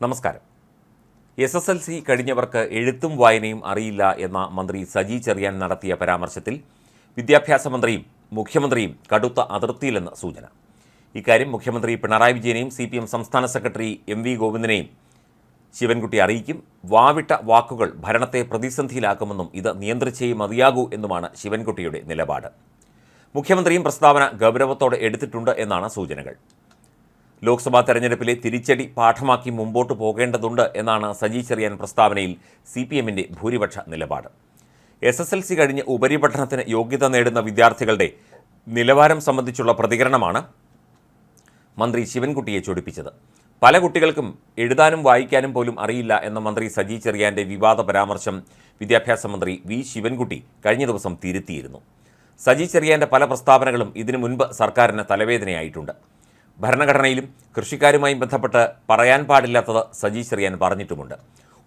നമസ്കാരം. S S L C കഴിഞ്ഞവർക്ക് എഴുത്തും വായനയും അറിയില്ല എന്ന മന്ത്രി സജി ചെറിയാൻ നടത്തിയ പരാമർശത്തിൽ വിദ്യാഭ്യാസ മന്ത്രിയും മുഖ്യമന്ത്രിയും കടുത്ത അതിർത്തിയിലെന്ന് സൂചന. ഇക്കാര്യം മുഖ്യമന്ത്രി പിണറായി വിജയനെയും സി സംസ്ഥാന സെക്രട്ടറി എം വി ഗോവിന്ദനെയും ശിവൻകുട്ടി അറിയിക്കും. വാവിട്ട വാക്കുകൾ ഭരണത്തെ പ്രതിസന്ധിയിലാക്കുമെന്നും ഇത് നിയന്ത്രിച്ചേ മതിയാകൂ എന്നുമാണ് ശിവൻകുട്ടിയുടെ നിലപാട്. മുഖ്യമന്ത്രിയും പ്രസ്താവന ഗൗരവത്തോടെ എടുത്തിട്ടുണ്ട് എന്നാണ് സൂചനകൾ. ലോക്സഭാ തെരഞ്ഞെടുപ്പിലെ തിരിച്ചടി പാഠമാക്കി മുമ്പോട്ട് പോകേണ്ടതുണ്ട് എന്നാണ് സജി ചെറിയാൻ പ്രസ്താവനയിൽ സി പി എമ്മിന്റെ ഭൂരിപക്ഷ നിലപാട്. എസ് എസ് എൽ സി കഴിഞ്ഞ് ഉപരിപഠനത്തിന് യോഗ്യത നേടുന്ന വിദ്യാർത്ഥികളുടെ നിലവാരം സംബന്ധിച്ചുള്ള പ്രതികരണമാണ് മന്ത്രി ശിവൻകുട്ടിയെ ചൊടിപ്പിച്ചത്. പല കുട്ടികൾക്കും എഴുതാനും വായിക്കാനും പോലും അറിയില്ല എന്ന മന്ത്രി സജി ചെറിയാന്റെ വിവാദ പരാമർശം വിദ്യാഭ്യാസ മന്ത്രി വി ശിവൻകുട്ടി കഴിഞ്ഞ ദിവസം തിരുത്തിയിരുന്നു. സജി ചെറിയാന്റെ പല പ്രസ്താവനകളും ഇതിനു മുൻപ് സർക്കാരിന് തലവേദനയായിട്ടുണ്ട്. ഭരണഘടനയിലും കൃഷിക്കാരുമായും ബന്ധപ്പെട്ട് പറയാൻ പാടില്ലാത്തത് സജി ചെറിയാൻ പറഞ്ഞിട്ടുമുണ്ട്.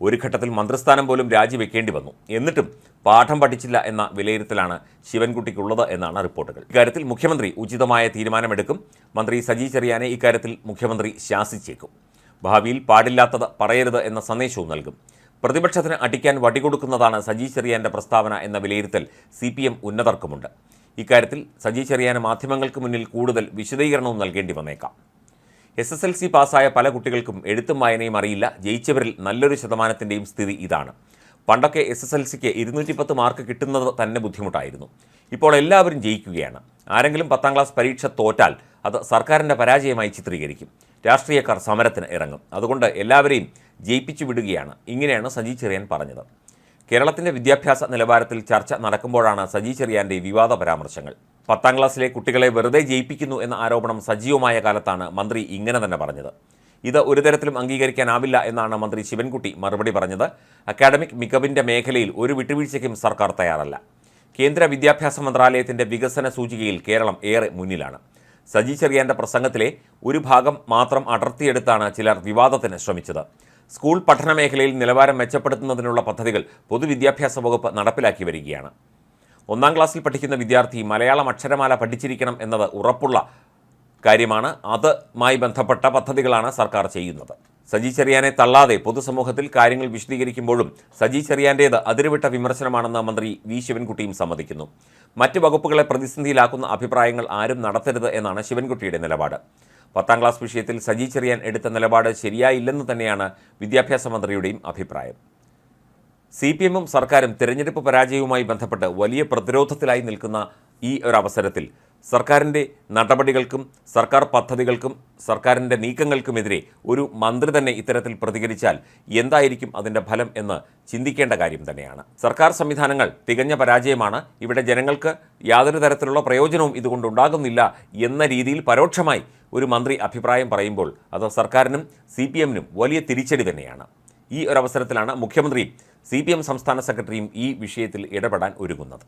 ഒരു ഘട്ടത്തിൽ മന്ത്രിസ്ഥാനം പോലും രാജിവെക്കേണ്ടി വന്നു. എന്നിട്ടും പാഠം പഠിച്ചില്ല എന്ന വിലയിരുത്തലാണ് ശിവൻകുട്ടിക്കുള്ളത് എന്നാണ് റിപ്പോർട്ടുകൾ. ഇക്കാര്യത്തിൽ മുഖ്യമന്ത്രി ഉചിതമായ തീരുമാനമെടുക്കും. മന്ത്രി സജി ചെറിയാനെ ഇക്കാര്യത്തിൽ മുഖ്യമന്ത്രി ശാസിച്ചേക്കും. ഭാവിയിൽ പാടില്ലാത്തത് പറയരുത് എന്ന സന്ദേശവും നൽകും. പ്രതിപക്ഷത്തിന് അടിക്കാൻ വടികൊടുക്കുന്നതാണ് സജി ചെറിയാന്റെ പ്രസ്താവന എന്ന വിലയിരുത്തൽ സി പി എം ഉന്നതർക്കുമുണ്ട്. ഇക്കാര്യത്തിൽ സജി ചെറിയാന് മാധ്യമങ്ങൾക്ക് മുന്നിൽ കൂടുതൽ വിശദീകരണവും നൽകേണ്ടി വന്നേക്കാം. എസ് എസ് എൽ സി പാസ്സായ പല കുട്ടികൾക്കും എഴുത്തും വായനയും അറിയില്ല. ജയിച്ചവരിൽ നല്ലൊരു ശതമാനത്തിന്റെയും സ്ഥിതി ഇതാണ്. പണ്ടൊക്കെ എസ് എസ് എൽ സിക്ക് ഇരുന്നൂറ്റി പത്ത് മാർക്ക് കിട്ടുന്നത് തന്നെ ബുദ്ധിമുട്ടായിരുന്നു. ഇപ്പോൾ എല്ലാവരും ജയിക്കുകയാണ്. ആരെങ്കിലും പത്താം ക്ലാസ് പരീക്ഷ തോറ്റാൽ അത് സർക്കാരിന്റെ പരാജയമായി ചിത്രീകരിക്കും. രാഷ്ട്രീയക്കാർ സമരത്തിന് ഇറങ്ങും. അതുകൊണ്ട് എല്ലാവരെയും ജയിപ്പിച്ചു വിടുകയാണ്. ഇങ്ങനെയാണ് സജി ചെറിയാൻ പറഞ്ഞത്. കേരളത്തിന്റെ വിദ്യാഭ്യാസ നിലവാരത്തിൽ ചർച്ച നടക്കുമ്പോഴാണ് സജി ചെറിയാന്റെ വിവാദ പരാമർശങ്ങൾ. പത്താം ക്ലാസ്സിലെ കുട്ടികളെ വെറുതെ ജയിപ്പിക്കുന്നു എന്ന ആരോപണം സജീവമായ കാലത്താണ് മന്ത്രി ഇങ്ങനെ തന്നെ പറഞ്ഞത്. ഇത് ഒരു തരത്തിലും അംഗീകരിക്കാനാവില്ല എന്നാണ് മന്ത്രി ശിവൻകുട്ടി മറുപടി പറഞ്ഞത്. അക്കാഡമിക് മികവിന്റെ മേഖലയിൽ ഒരു വിട്ടുവീഴ്ചയ്ക്കും സർക്കാർ തയ്യാറല്ല. കേന്ദ്ര വിദ്യാഭ്യാസ മന്ത്രാലയത്തിന്റെ വികസന സൂചികയിൽ കേരളം ഏറെ മുന്നിലാണ്. സജി ചെറിയാന്റെ പ്രസംഗത്തിലെ ഒരു ഭാഗം മാത്രം അടർത്തിയെടുത്താണ് ചിലർ വിവാദത്തിന് ശ്രമിച്ചത്. സ്കൂൾ പഠന മേഖലയിൽ നിലവാരം മെച്ചപ്പെടുത്തുന്നതിനുള്ള പദ്ധതികൾ പൊതുവിദ്യാഭ്യാസ വകുപ്പ് നടപ്പിലാക്കി വരികയാണ്. ഒന്നാം ക്ലാസ്സിൽ പഠിക്കുന്ന വിദ്യാർത്ഥി മലയാളം അക്ഷരമാല പഠിച്ചിരിക്കണം എന്നത് ഉറപ്പുള്ള കാര്യമാണ്. അതുമായി ബന്ധപ്പെട്ട പദ്ധതികളാണ് സർക്കാർ ചെയ്യുന്നത്. സജി ചെറിയാനെ തള്ളാതെ പൊതുസമൂഹത്തിൽ കാര്യങ്ങൾ വിശദീകരിക്കുമ്പോഴും സജി ചെറിയാന്റേത് അതിരുവിട്ട വിമർശനമാണെന്ന് മന്ത്രി വി. ശിവൻകുട്ടിയും സമ്മതിക്കുന്നു. മറ്റ് വകുപ്പുകളെ പ്രതിസന്ധിയിലാക്കുന്ന അഭിപ്രായങ്ങൾ ആരും നടത്തരുത് എന്നാണ് ശിവൻകുട്ടിയുടെ നിലപാട്. പത്താം ക്ലാസ് വിഷയത്തിൽ സജി ചെറിയാൻ എടുത്ത നിലപാട് ശരിയായില്ലെന്ന് തന്നെയാണ് വിദ്യാഭ്യാസ മന്ത്രിയുടെയും അഭിപ്രായം. സി പി എമ്മും സർക്കാരും തിരഞ്ഞെടുപ്പ് പരാജയവുമായി ബന്ധപ്പെട്ട് വലിയ പ്രതിരോധത്തിലായി നിൽക്കുന്ന ഈ ഒരു അവസരത്തിൽ സർക്കാരിന്റെ നടപടികൾക്കും സർക്കാർ പദ്ധതികൾക്കും സർക്കാരിന്റെ നീക്കങ്ങൾക്കുമെതിരെ ഒരു മന്ത്രി തന്നെ ഇത്തരത്തിൽ പ്രതികരിച്ചാൽ എന്തായിരിക്കും അതിന്റെ ഫലം എന്ന് ചിന്തിക്കേണ്ട കാര്യം തന്നെയാണ്. സർക്കാർ സംവിധാനങ്ങൾ തികഞ്ഞ പരാജയമാണ്. ഇവിടെ ജനങ്ങൾക്ക് യാതൊരു തരത്തിലുള്ള പ്രയോജനവും ഇതുകൊണ്ടുണ്ടാകുന്നില്ല എന്ന രീതിയിൽ പരോക്ഷമായി ഒരു മന്ത്രി അഭിപ്രായം പറയുമ്പോൾ അത് സർക്കാരിനും സി പി എമ്മിനും വലിയ തിരിച്ചടി തന്നെയാണ്. ഈ ഒരവസരത്തിലാണ് മുഖ്യമന്ത്രിയും സി പി എം സംസ്ഥാന സെക്രട്ടറിയും ഈ വിഷയത്തിൽ ഇടപെടാൻ ഒരുങ്ങുന്നത്.